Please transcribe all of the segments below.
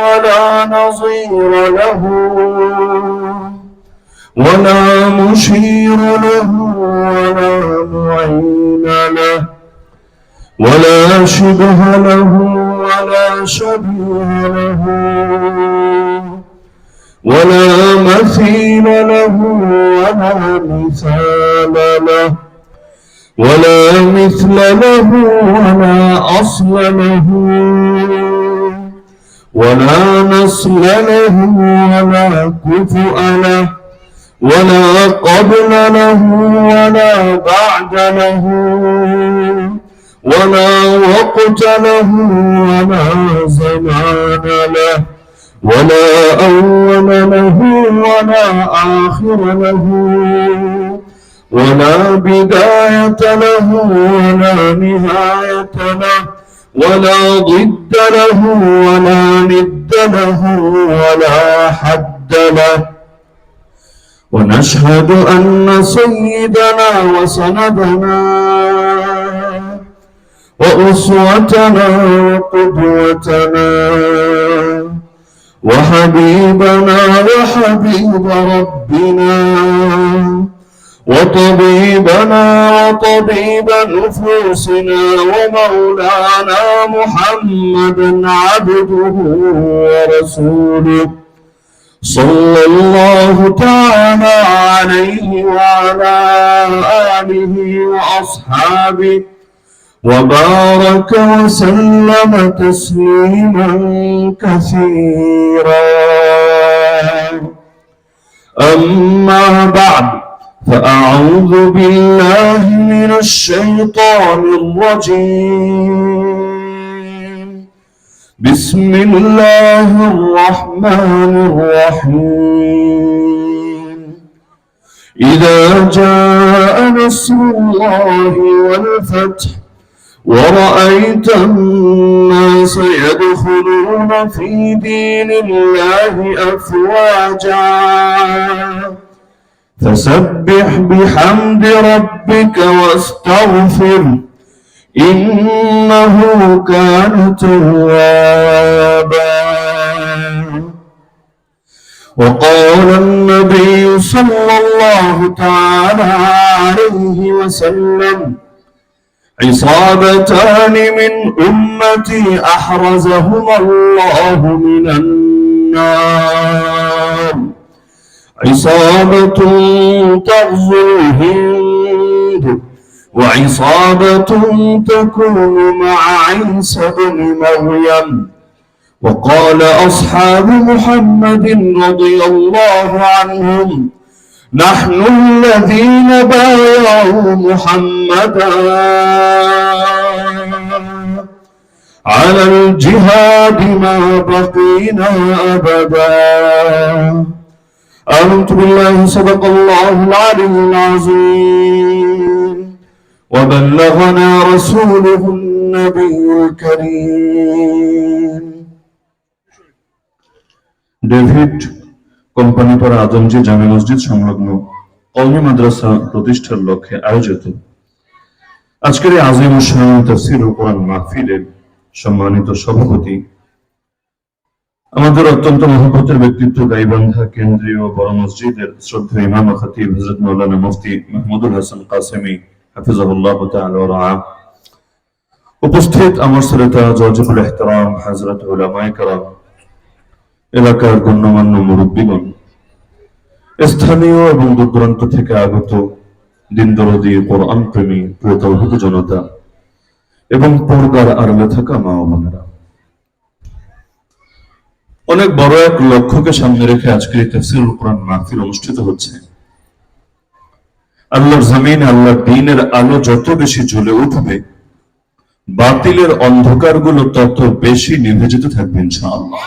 ولا نظير له ولا مشير له ولا معين له ولا شبه له ولا شبيه له ولا مثيل له ولا مثال له ولا مثل له ولا أصل له ولا نسل له ولا كفؤ له ولا قبل له ولا بعد له ولا وقت له ولا زمان له ولا أول له ولا آخر له ولا بداية له ولا نهاية له ولا ضد له ولا ند له ولا حد له. ونشهد أن سيدنا وسندنا وأسوتنا وقدوتنا وحبيبنا وحبيب ربنا وطبيبنا وطبيب نفوسنا ومولانا محمد عبده ورسوله. صلى الله تعالى عليه وعلى آله وأصحابه. وبارك وسلم تسليما كثيرا. أما بعد فأعوذ بالله من الشيطان الرجيم. بسم الله الرحمن الرحيم. إذا جاء نصر الله والفتح ورأيت الناس يدخلون في دين الله أفواجا. فسبح بحمد ربك واستغفر إنه كان توابا. وقال النبي صلى الله تعالى عليه وسلم عصابتان من أمتي أحرزهما الله من النار. عصابة تغزو الهند وعصابة تكون مع عيسى بن مريم. وقال أصحاب محمد رضي الله عنهم نحن الذين بايعوا محمدا على الجهاد ما بقينا أبدا. آمنت بالله صدق الله العلي العظيم وبلغنا رسوله النبي الكريم David কোম্পানিপাড়া আজমজি জামে মসজিদ সংলগ্ন কওমি মাদ্রাসা প্রতিষ্ঠার লক্ষ্যে আয়োজিত আজকের এই আজিম শাহ তফসির ও কোরআন মাহফিলের সম্মানিত সভাপতি আমাদের অত্যন্ত মহব্বতের ব্যক্তিত্ব গাইবান্ধা কেন্দ্রীয় বড় মসজিদের শ্রদ্ধা ইমাম খতিব হযরত মাওলানা মুফতি মাহমুদুল হাসান কাসেমি, হাফিজাহুল্লাহ তাআলা উপস্থিত আমার শ্রোতা জজবুল ইহতারাম হযরত উলামায়ে এলাকার গণ্যমান্য মুরব্বীগণ, স্থানীয় এবং দূর দূরান্ত থেকে আগত দিন দরদি কোরআন প্রেমী প্রিয় জনতা এবং পর্দার আড়ালে থাকা মা বোনেরা। অনেক বড় এক লক্ষ্যকে সামনে রেখে আজকের এই তাফসীরুল কোরআন মাহফিল অনুষ্ঠিত হচ্ছে আল্লাহর জমিন আল্লাহর দ্বীনের আলো যত বেশি জ্বলে উঠবে বাতিলের অন্ধকারগুলো তত বেশি নিভে যেতে থাকবে ইনশাআল্লাহ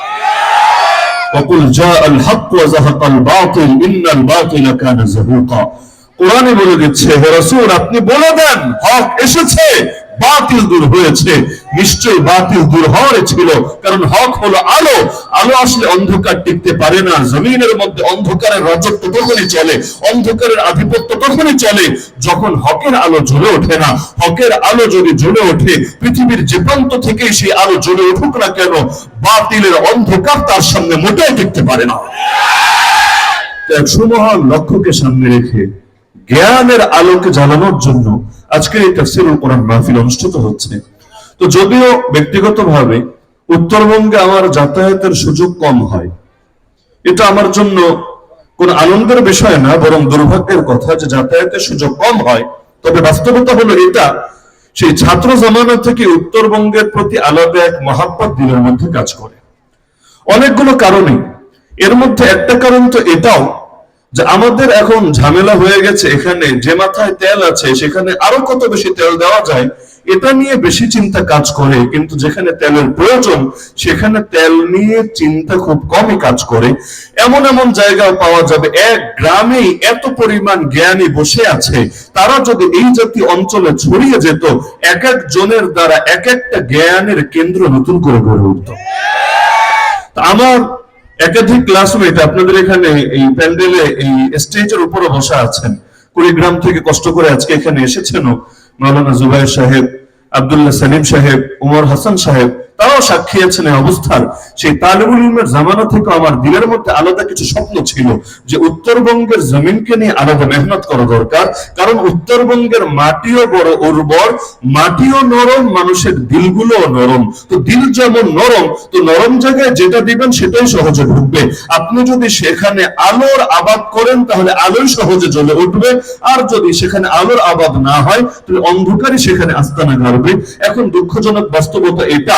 وقل جاء الحق وزهق الباطل ان الباطل كان زهوقا কোরআনে বলে দিচ্ছে হে রাসূল আপনি বলে দেন হক এসেছে বাতিল দূর হয়েছে। নিশ্চয়ই বাতিল দূর হওয়ার ছিল। কারণ হক হলো আলো। আলো আসলে অন্ধকার টিকতে পারে না। জমিনের মধ্যে অন্ধকারের রাজত্ব তখনই চলে, অন্ধকারের আধিপত্য তখনই চলে যখন হকের আলো জ্বলে ওঠে না। হকের আলো যদি জ্বলে ওঠে, পৃথিবীর যে প্রান্ত থেকেই সেই আলো জ্বলে উঠুক না কেন, বাতিলের অন্ধকার তার সামনে মোটেও টিকতে পারে না। এক সুমহান লক্ষ্যকে সামনে রেখে জ্ঞানের আলোকে জ্বালানোর জন্য আজকের এই তাফসিরুল কোরআন মাহফিল অনুষ্ঠিত হচ্ছে। তো যদিও ব্যক্তিগতভাবে উত্তরবঙ্গে আমার যাতায়াতের সুযোগ কম হয়, এটা আমার জন্য কোন আনন্দের বিষয় না, বরং দুর্ভাগ্যের কথা যে যাতায়াতের সুযোগ কম হয়। তবে বাস্তবতা হলো এটা, সেই ছাত্র জামানা থেকে উত্তরবঙ্গের প্রতি আলাদা এক মহাব্বত দিনের মধ্যে কাজ করে। অনেকগুলো কারণে এর মধ্যে একটা কারণ তো এটাও যে আমাদের এখন ঝামেলা হয়ে গেছে এখানে, যে মাথায় তেল আছে সেখানে আরও কত বেশি তেল দেওয়া যায়, এটা নিয়ে বেশি চিন্তা কাজ করে, কিন্তু যেখানে তেলের প্রয়োজন, সেখানে তেল নিয়ে চিন্তা খুব কমই কাজ করে। এমন এমন জায়গা পাওয়া যাবে, এক গ্রামেই এত পরিমাণ জ্ঞানী বসে আছে, তারা যদি এই জাতীয় অঞ্চলে ছড়িয়ে যেত, এক এক জনের দ্বারা এক একটা জ্ঞানের কেন্দ্র নতুন করে গড়ে উঠত। আমার একাধিক ক্লাসমেট আপনাদের এখানে এই প্যান্ডেলে এই স্টেজের উপরে বসা আছেন। কুড়িগ্রাম থেকে কষ্ট করে আজকে এখানে এসেছেন মৌলানা জুবাই সাহেব, আব্দুল্লাহ সালিম সাহেব, উমর হাসান সাহেব তারাও সাক্ষী আছেন এই অবস্থার। সেই তালিবুল ইলমের জামানা থেকে আমার দিলের মধ্যে আলাদা কিছু স্বপ্ন ছিল যে উত্তরবঙ্গের জমিনকে নিয়ে আলাদা মেহনত করা দরকার। কারণ উত্তরবঙ্গের মাটিও বড় উর্বর, মাটিও নরম, মানুষের দিলগুলো নরম। তো দিল যেমন নরম, তো নরম জায়গায় যেটা দিবেন সেটাই সহজে ঢুকবে আপনি যদি সেখানে আলোর আবাদ করেন, তাহলে আলোই সহজে জ্বলে উঠবে। আর যদি সেখানে আলোর আবাদ না হয়, তাহলে অন্ধকারই সেখানে আস্তানা গাড়বে। এখন দুঃখজনক বাস্তবতা এটা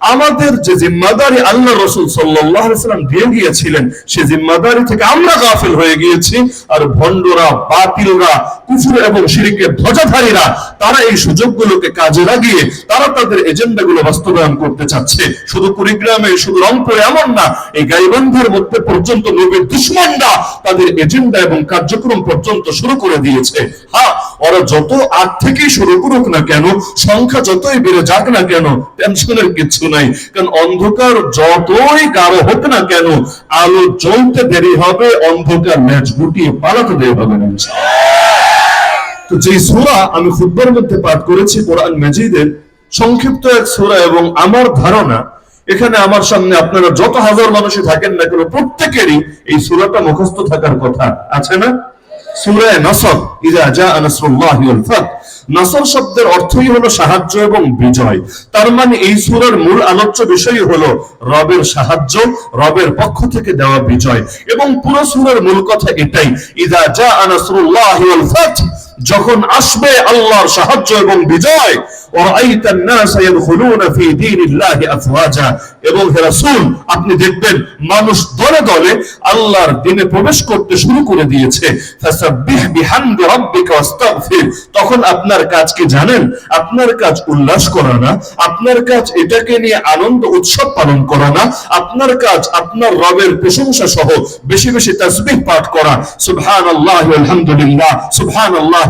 আমাদের যে জিম্মাদারি আল্লাহ রসুল সাল্লাম দিয়ে গিয়েছিলেন সে জিম্মাদারি থেকে আমরা গাফিল হয়ে গিয়েছি। আর ভণ্ডরা, বাতিলরা, কুফুর এবং শিরিকের ধ্বজাধারীরা, তারা এই সুযোগগুলোকে কাজে লাগিয়ে তারা তাদের এজেন্ডাগুলো বাস্তবায়ন করতে চাচ্ছে। শুধু কুড়িগ্রামে, শুধু রংপুরে এমন না, এই গাইবান্ধার মধ্যে পর্যন্ত নবীর দুশ্মনরা তাদের এজেন্ডা এবং কার্যক্রম পর্যন্ত শুরু করে দিয়েছে। হ্যাঁ ওরা যত আগ থেকেই শুরু করুক না কেন, সংখ্যা যতই বেড়ে যাক না কেন টেনশনের কিছু নাই। কারণ অন্ধকার যতই গাঢ় হোক না কেন, আলো জ্বলতে দেরি হবে, অন্ধকার ম্যাচ গুটিয়ে পালাতে দেরি হবে না তো যে সূরা আমি খুতবার মধ্যে পাঠ করেছি, কোরআন মাজিদের, সংক্ষিপ্ত এক সূরা এবং আমার ধারণা, এখানে আমার সামনে আপনারা যত হাজার মানুষই থাকেন না কেন, প্রত্যেকেরই এই সূরাটা মুখস্থ থাকার কথা আছে না? সূরা নসর ইজা জা নাসরুল্লাহি ওয়াল ফাত নসর শব্দের অর্থই হলো সাহায্য এবং বিজয়। তার মানে এই সুরের মূল আলোচ্য বিষয় হলো রবের সাহায্য, রবের পক্ষ থেকে দেওয়া বিজয়। এবং পুরো সুরের মূল কথা এটাই ইজা জা নাসরুল্লাহি ওয়াল ফাত যখন আসবে আল্লাহর সাহায্য এবং বিজয় এবং হেরাসুল আপনি দেখবেন মানুষ দলে দলে আল্লাহর দিনে প্রবেশ করতে শুরু করে দিয়েছে। তখন আপনার কাজকে জানেন? আপনার কাজ উল্লাস করা না, আপনার কাজ এটাকে নিয়ে আনন্দ উৎসব পালন করা না, আপনার কাজ আপনার রবের প্রশংসা সহ বেশি বেশি তাসবিহ পাঠ করা। সুবহানাল্লাহ আলহামদুলিল্লাহ সুবহানাল্লাহ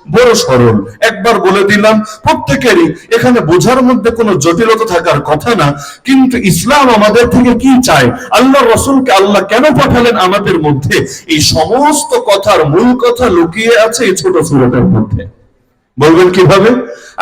বড় সরল। একবার বলে দিলাম, প্রত্যেকেরই এখানে বোঝার মধ্যে কোনো জটিলতা থাকার কথা না, কিন্তু ইসলাম আমাদের থেকে কি চায়? আল্লাহ রসুলকে আল্লাহ কেন পাঠালেন আমাদের মধ্যে? এই সমস্ত কথার মূল কথা লুকিয়ে আছে এই ছোট সুরটার মধ্যে। বলবেন কীভাবে?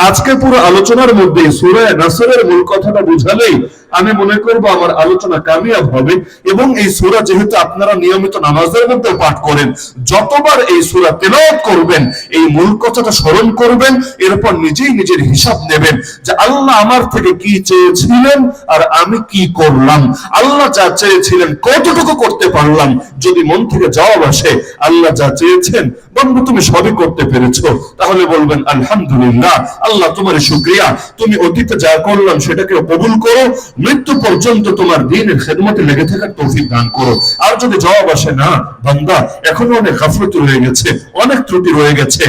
আজকে পুরো আলোচনার মধ্যে সুরায় নাসরের মূল কথাটা বুঝালেই আমি মনে করব আমার আলোচনা কামিয়াব হবে এবং এই সুরা যেহেতু আপনারা নিয়মিত নামাজের মধ্যে পাঠ করেন, যতবার এই সুরা তেলাওয়াত করবেন, এই মূল কথাটা স্মরণ করবেন, এরপর নিজেই নিজের হিসাব নেবেন যে আল্লাহ আমার থেকে কি চেয়েছিলেন আর আমি কি করলাম। আল্লাহ যা চেয়েছিলেন কতটুকু করতে পারলাম, যদি মন থেকে জবাব আসে, আল্লাহ যা চেয়েছেন, বন্ধু তুমি সবই করতে পেরেছ। তাহলে বলবেন, আলহামদুলিল্লাহ, আল্লাহ তোমার শুক্রিয়া। তুমি অতীতে যা করলাম সেটাকে কবুল করো মৃত্যু পর্যন্ত তোমার দিনের খেদমতে লেগে থাকার তৌফিক দান করো। আর যদি জবাব আসে, না, বান্দা, এখনও অনেক গাফলতি রয়ে গেছে, অনেক ত্রুটি রয়ে গেছে।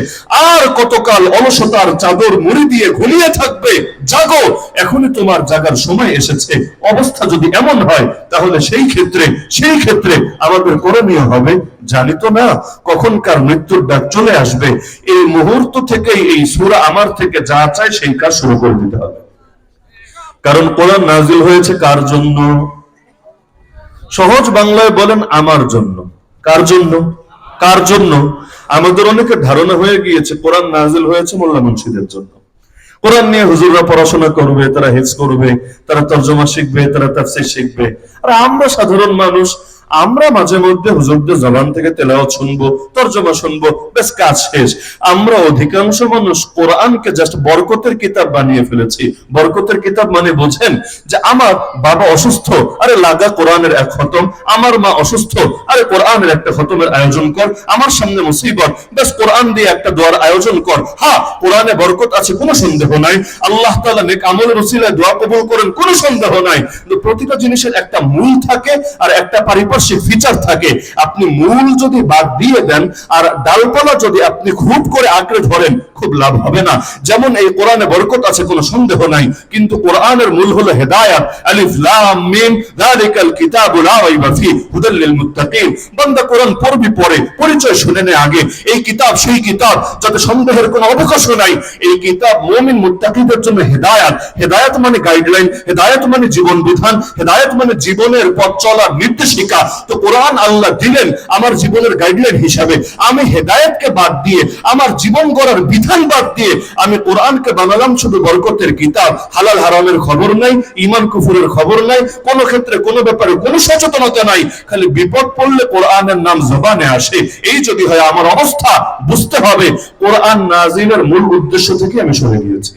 আর কতকাল অলসতার চাদর মুড়ি দিয়ে ঘুমিয়ে থাকবে? জাগো, এখনই তোমার জাগার সময় এসেছে। অবস্থা যদি এমন হয়, তাহলে সেই ক্ষেত্রে সেই ক্ষেত্রে আমাদের করণীয় হবে জানি তো না, কখনকার মৃত্যুর ডাক চলে আসবে। এই মুহূর্ত থেকেই এই সুরা আমার থেকে যা চায়, সেই কাজ শুরু করে দিতে হবে। কারণ কোরআন নাজিল হয়েছে কার জন্য? সহজ বাংলায় বলেন আমার জন্য। কার জন্য? কার জন্য? আমাদের অনেকে ধারণা হয়ে গিয়েছে কোরআন নাজিল হয়েছে মোল্লা মুন্সিদের জন্য। কোরআন নিয়ে হুজুররা পড়াশোনা করবে, তারা হেজ করবে, তারা তর্জমা শিখবে, তারা তাফসির শিখবে। আর আমরা সাধারণ মানুষ আমরা মাঝে মধ্যে হুজুরদের জবান থেকে তেলাওয়াত শুনব, তর্জমা শুনব, বেশ কাজ শেষ। আমরা অধিকাংশ মানুষ কোরআনকে জাস্ট বরকতের কিতাব বানিয়ে ফেলেছি। বরকতের কিতাব মানে বোঝেন যে আমার বাবা অসুস্থ, আরে লাগা কোরআনের এক খতম, আমার মা অসুস্থ, আরে কোরআনের একটা খতমের আয়োজন কর, আমার সামনে মুসিবত, বেশ কোরআন দিয়ে একটা দোয়ার আয়োজন কর। হ্যাঁ কোরআনে বরকত আছে, কোনো সন্দেহ নাই। আল্লাহ তাআলা নেক আমলের উসিলায় দোয়া কবুল করেন, কোনো সন্দেহ নাই। প্রতিটা জিনিসের একটা মূল থাকে আর একটা পারিপার্শ্বিক ফিচার থাকে, আপনি মূল যদি বাদ দিয়ে দেন আর ডালপালা যদি আপনি খুব করে আঁকড়ে ধরেন, খুব লাভ হবে না। যেমন এই কোরআনে বরকত আছে, কোনো সন্দেহ নাই। কিন্তু কোরআনের মূল হলো হেদায়াত, আলিফ, লাম, মিম, যালিকাল কিতাবু লা রাইবা ফি, হুদাল লিল মুত্তাকিন। বান্দা কোরআন পড়বি পড়ে, পরিচয় শুনে নে আগে। এই কিতাব, সেই কিতাব, যাতে সন্দেহের কোনো অবকাশ নাই। এই কিতাব মুমিন মুত্তাকিদের জন্য হেদায়াত। হেদায়াত মানে গাইডলাইন হেদায়াত মানে জীবন বিধান, হেদায়াত মানে জীবনের পথ চলার নির্দেশিকা। তো কোরআন আল্লাহ দিলেন আমার জীবনের গাইডলাইন হিসাবে। আমি হেদায়েতকে বাদ দিয়ে, আমার জীবন গড়ার বিধান বাদ দিয়ে আমি কোরআনকে বানালাম শুধু বরকতের কিতাব। হালাল হারামের খবর নাই ইমান কুফুরের খবর নাই, কোন ক্ষেত্রে, কোনো ব্যাপারে কোনো সচেতনতা নাই। খালি বিপদ পড়লে কোরআনের নাম জবানে আসে। এই যদি হয় আমার অবস্থা, বুঝতে হবে। কোরআন নাজিলের মূল উদ্দেশ্য থেকে আমি সরে গিয়েছি।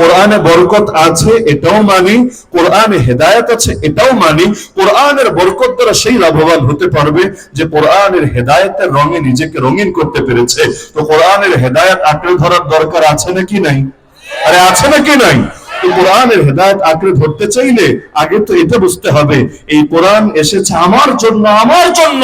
কোরআনে বরকত আছে, এটাও মানি, কোরআনে হেদায়ত আছে, এটাও মানি, কোরআনের বরকত দ্বারা সেই লাভবান হতে পারবে যে কোরআনের হেদায়তের রঙে নিজেকে রঙিন করতে পেরেছে। তো কোরআনের হেদায়ত আঁকড়ে ধরার দরকার আছে নাকি নাই? আরে আছে নাকি নাই? কোরআনের হেদায়ত আঁকড়ে ধরতে চাইলে আগে তো এটা বুঝতে হবে, এই কোরআন এসেছে আমার জন্য আমার জন্য,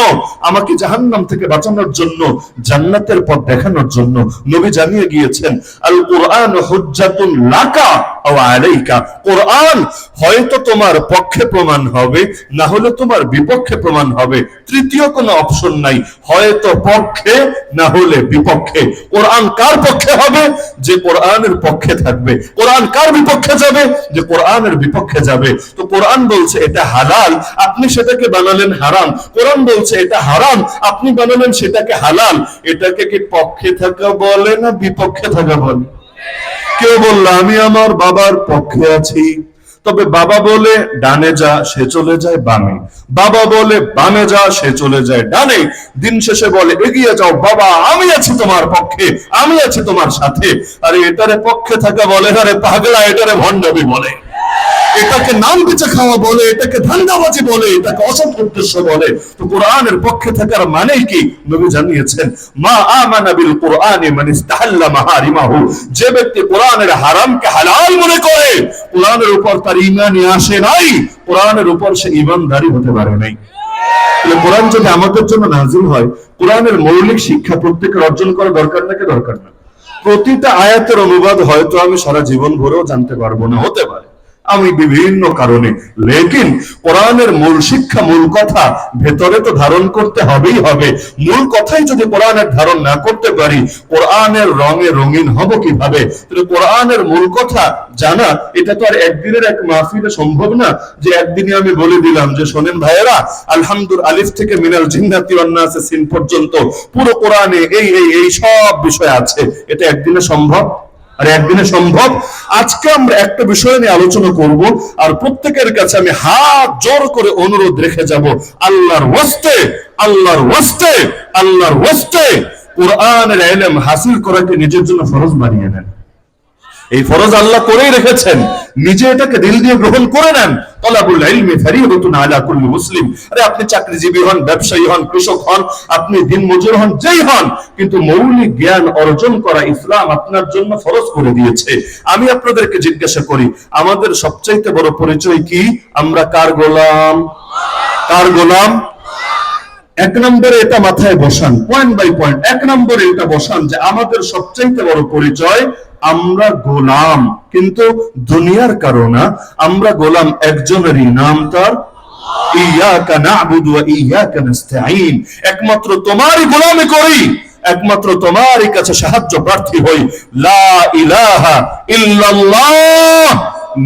আমাকে জাহান্নাম থেকে বাঁচানোর জন্য, জান্নাতের পথ দেখানোর জন্য। নবী জানিয়ে গিয়েছেন আল কোরআন হজ্জাতুল লাকা। আলাইকা। কোরআন হয়তো তোমার পক্ষে প্রমাণ হবে, না হলে তোমার বিপক্ষে প্রমাণ হবে। তৃতীয় কোনো অপশন নাই, হয়তো পক্ষে, না হলে বিপক্ষে। কোরআন কার পক্ষে হবে? যে কোরআনের পক্ষে থাকবে। কোরআন কার বিপক্ষে যাবে? যে কোরআনের বিপক্ষে যাবে। তো কোরআন বলছে এটা হালাল, আপনি সেটাকে বানালেন হারাম। কোরআন বলছে এটা হারাম, আপনি বানালেন সেটাকে হালাল। এটাকে কি পক্ষে থাকা বলে না বিপক্ষে থাকা বলে? কেউ বলল, আমি আমার বাবার পক্ষে আছি। তবে বাবা বলে, ডানে যা, সে চলে যায় বামে। বাবা বলে, বামে যা, সে চলে যায় ডানে। দিন শেষে বলে, এগিয়ে যাও, বাবা, আমি আছি তোমার পক্ষে, আমি আছি তোমার সাথে। আরে, এটারে পক্ষে থাকা বলে আরে পাগলা, এটারে ভণ্ডবি বলে। এটাকে নাম বেচে খাওয়া বলে, এটাকে ধান্দাবাজি বলে, এটাকে অসৎ উদ্দেশ্য বলে। তো কোরআনের পক্ষে থাকার মানে কি? নবী জানিয়েছেন, মা আমানা বিল কোরআনে মান ইস্তাহাল্লা মাহারিমাহু। যে ব্যক্তি কোরআনের হারামকে হালাল মনে করে, কোরআনের উপর তার ঈমানই আসে নাই, কোরআনের উপর সে ঈমানদারি হতে পারে নাই। কোরআন যদি আমাদের জন্য নাজিল হয়, কোরআনের মৌলিক শিক্ষা প্রত্যেকের অর্জন করা দরকার নাকি দরকার না? প্রতিটা আয়াতের অনুবাদ হয়তো আমি সারা জীবন ভরেও জানতে পারব না, হতে পারে। আমি বিভিন্ন কারণে। লেকিন কোরআনের মূল শিক্ষা, মূল কথা ভেতরে তো ধারণ করতে হবেই হবে। মূল কথাই যদি কোরআনের ধারণ না করতে পারি, কোরআনের রঙে রঙিন হব কীভাবে? কোরআনের মূল কথা জানা, এটা তো আর একদিনের এক মাহফিলে সম্ভব না। যে একদিনে আমি বলে দিলাম যে, শোনেন ভাইয়েরা, আলহামদুল আলিফ থেকে মিনাল জিন্নাতি ওয়ান্নাসে সিন পর্যন্ত পুরো কোরআনে এই এই এই সব বিষয় আছে। এটা একদিনে সম্ভব? আর একদিনে সম্ভব? আজকে আমরা একটা বিষয় নিয়ে আলোচনা করব আর প্রত্যেকের কাছে আমি হাত জোর করে অনুরোধ রেখে যাব। আল্লাহর ওয়াস্তে আল্লাহর ওয়াস্তে আল্লাহর ওয়াস্তে। কোরআনের এলেম হাসিল করাকে নিজের জন্য ফরজ বানিয়ে নেন। এই ফরজ আল্লাহ করেই রেখেছেন। নিজে এটাকে দিল দিয়ে গ্রহণ করে নেন। তলাবুল ইলমি আলা মুসলিম। আরে আপনি চাকরিজীবী হন, ব্যবসায়ী হন, কৃষক হন, আপনি দিন মজুর হন, যেই হন, কিন্তু মৌলিক জ্ঞান অর্জন করা ইসলাম আপনার জন্য ফরজ করে দিয়েছে। আমি আপনাদেরকে জিজ্ঞাসা করি, আমাদের সবচাইতে বড় পরিচয় কি? আমরা কার গোলাম? কার গোলাম? এক নম্বরে এটা মাথায় বসান পয়েন্ট বাই পয়েন্ট এক নম্বরে এটা বসান যে আমাদের সবচাইতে বড় পরিচয়, আমরা গোলাম। কিন্তু দুনিয়ার কারণে আমরা গোলাম একজনেরই নাম তার ইয়াকা একমাত্র তোমারই গোলামি করি, একমাত্র তোমারই কাছে সাহায্য প্রার্থী হই। লা ইল্লাল্লাহ!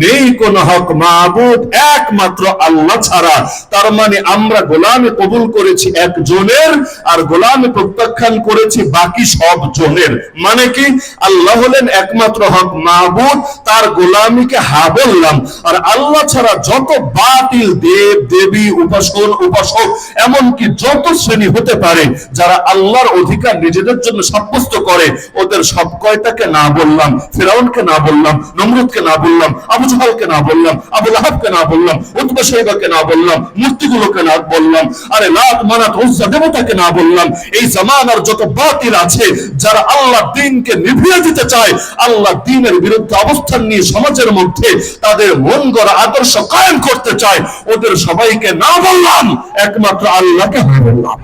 নেই কোন হক মাহবুদ একমাত্র আল্লাহ ছাড়া। তার মানে আমরা গোলামে কবুল করেছি একজনের, আর গোলামে প্রত্যাখ্যান করেছি বাকি সব জনের। মানে কি? আল্লাহ হলেন একমাত্র হক মাহবুদ তার গোলামিকে হা বললাম। আর আল্লাহ ছাড়া যত বাতিল দেব, দেবী উপাসন উপাসক, এমনকি যত শ্রেণি হতে পারে, যারা আল্লাহর অধিকার নিজেদের জন্য সাব্যস্ত করে, ওদের সব কয়টাকে না বললাম? ফেরাউনকে না বললাম? নমরুদকে না বললাম? আবু জাহালকে না বললাম আবু লাহাবকে না বললাম, উতবা সাহেবাকে না বললাম, মূর্তিগুলোকে না বললাম, আরে লাত মানাত উজ্জা দেবতাকে না বললাম, এই জামানার যত বাতিল আছে, যারা আল্লাহ দিনকে নিভিয়ে দিতে চায় আল্লাহ দিনের বিরুদ্ধে অবস্থান নিয়ে সমাজের মধ্যে তাদের মন গড়া আদর্শ কায়েম করতে চায়, ওদের সবাইকে না বললাম, একমাত্র আল্লাহকে হ্যাঁ বললাম।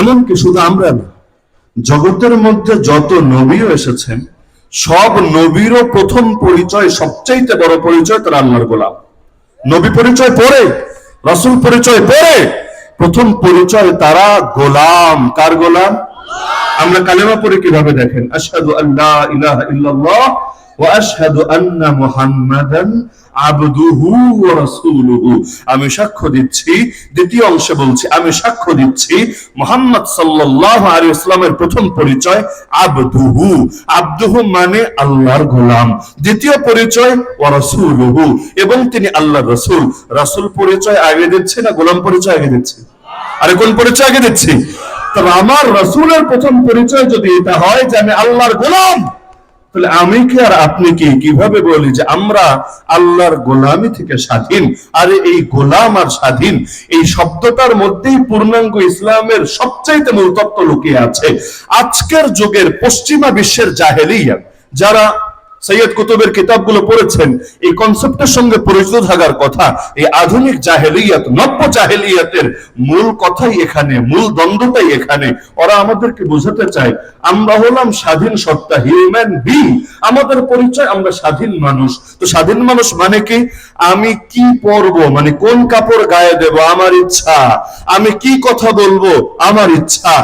এমনকি শুধু আমরা না, জগতের মধ্যে যত নবীও এসেছেন সব নবীরও প্রথম পরিচয়, সবচাইতে বড় পরিচয় তারা আল্লাহর গোলাম। নবী পরিচয় পরে, রসুল পরিচয় পরে, প্রথম পরিচয় তারা গোলাম। কার গোলাম? আমরা কালেমা পরে কীভাবে দেখেন? আশহাদু আল্লাহ ইলাহা ইল্লাল্লাহ ওয়া আশহাদু আন্না মুহাম্মাদান আমি সাক্ষ্য দিচ্ছি, দ্বিতীয় অংশে বলছি, আমি সাক্ষ্য দিচ্ছি মুহাম্মদ সাল্লাল্লাহু আলাইহি ওয়াসাল্লামের প্রথম পরিচয় আবদুহু। আবদুহু মানে আল্লাহর গোলাম। দ্বিতীয় পরিচয় ওয়া রাসূলুহু এবং তিনি আল্লাহর রাসূল। রাসূল পরিচয় আগে দিচ্ছে না গোলাম পরিচয় আগে দিচ্ছে? আরে কোন পরিচয় আগে দিচ্ছি? তবে আমার রসুলের প্রথম পরিচয় যদি এটা হয় যে আমি আল্লাহর গোলাম। তাহলে আমি কি আর আপনি কি? কীভাবে বলি যে আমরা আল্লাহর গোলামি থেকে স্বাধীন? আর এই গোলাম আর স্বাধীন, এই শব্দটার মধ্যেই পূর্ণাঙ্গ ইসলামের সবচাইতে মূল তত্ত্ব লুকিয়ে আছে। আজকের যুগের পশ্চিমা বিশ্বের জাহেলিয়া যারা সৈয়দ কুতুবের কিতাবগুলো পড়েছেন, এই কনসেপ্টের সঙ্গে পরিচিত থাকার কথা, এই আধুনিক জাহেলিয়াত, নব্য জাহেলিয়াতের মূল কথাই এখানে, মূল দ্বন্দ্বটাই এখানে। ওরা আমাদেরকে বোঝাতে চায়, আমরা হলাম স্বাধীন সত্তা হিউম্যান বিং আমাদের পরিচয়, আমরা স্বাধীন মানুষ। তো স্বাধীন মানুষ মানে কি? আমি কি পরবো? মানে কোন কাপড় গায়ে দেব? আমার ইচ্ছা। আমি কি কথা বলব? আমার ইচ্ছা।